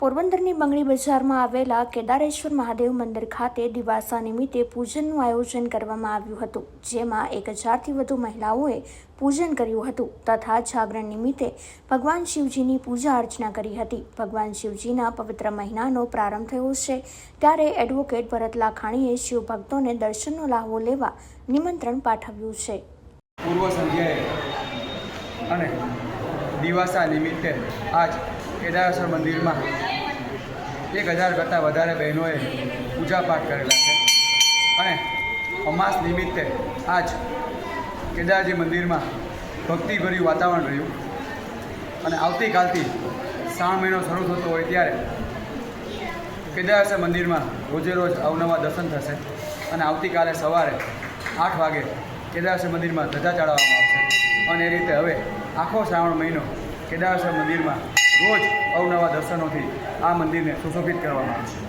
પોરબંદરની બંગડી બજારમાં આવેલા કેદારેશ્વર મહાદેવ મંદિર ખાતે દિવાસા નિમિત્તે પૂજનનું આયોજન કરવામાં આવ્યું હતું, જેમાં એક હજારથી વધુ મહિલાઓએ પૂજન કર્યું હતું તથા જાગરણ નિમિત્તે ભગવાન શિવજીની પૂજા અર્ચના કરી હતી. ભગવાન શિવજીના પવિત્ર મહિનાનો પ્રારંભ થયો છે ત્યારે એડવોકેટ ભરત લાખાણીએ શિવ ભક્તોને દર્શનનો લાહવો લેવા નિમંત્રણ પાઠવ્યું છે. પૂર્વ સંધ્યાએ અને દિવાસા નિમિત્તે આજ કેદારેશ્વર મંદિરમાં એક હજાર કરતાં વધારે બહેનોએ પૂજાપાઠ કરેલા છે. અને અમાસ નિમિત્તે આજ કેદારજી મંદિરમાં ભક્તિભર્યું વાતાવરણ રહ્યું. અને આવતીકાલથી શ્રાવણ મહિનો શરૂ થતો હોય ત્યારે કેદારેશ્વર મંદિરમાં રોજે રોજ અવનવા દર્શન થશે. અને આવતીકાલે સવારે આઠ વાગે કેદારેશ્વર મંદિરમાં ધજા ચડાવવામાં આવશે. અને એ રીતે હવે આખો શ્રાવણ મહિનો કેદારેશ્વર મંદિરમાં રોજ અવનવા દર્શનોથી આ મંદિરને સુશોભિત કરવામાં આવશે